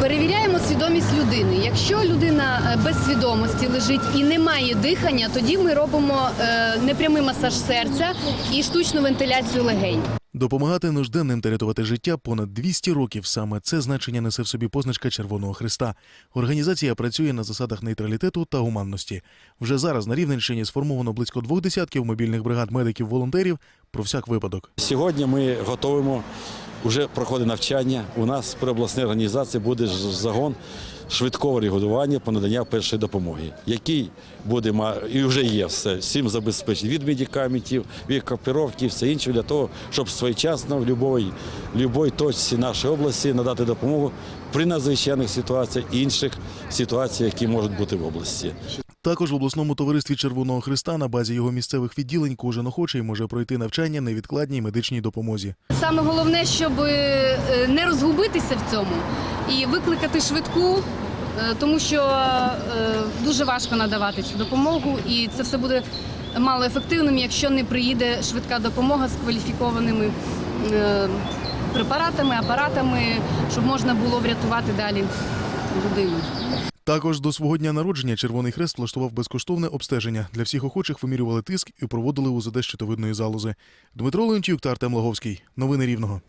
Перевіряємо свідомість людини. Якщо людина е, без свідомості лежить і не має дихання, тоді ми робимо е, непрямий масаж серця і штучну вентиляцію легень. Допомагати нужденним та рятувати життя понад 200 років. Саме це значення несе в собі позначка Червоного Христа. Організація працює на засадах нейтралітету та гуманності. Вже зараз на Рівненщині сформовано близько двох десятків мобільних бригад медиків-волонтерів про всяк випадок. Сьогодні ми готуємо, вже проходить навчання. У нас при обласній організації буде загон швидкого реагування по наданню першої допомоги, який буде і вже є все, всім забезпечить від медикаментів, від копіровки, все інше для того, щоб своєчасно в будь-якій точці нашої області надати допомогу при надзвичайних ситуаціях і інших ситуаціях, які можуть бути в області. Також в обласному товаристві Червоного Христа на базі його місцевих відділень кожен охочий може пройти навчання невідкладній медичній допомозі. Саме головне, щоб е, не розгубитися в цьому і викликати швидку, е, тому що е, дуже важко надавати цю допомогу, і це все буде малоефективним, якщо не приїде швидка допомога з кваліфікованими препаратами, апаратами, щоб можна було врятувати далі людину. Також до свого дня народження Червоний Хрест влаштував безкоштовне обстеження. Для всіх охочих вимірювали тиск і проводили УЗД щитовидної залози. Дмитро Леонтьюк та Артем Лаговський. Новини Рівного.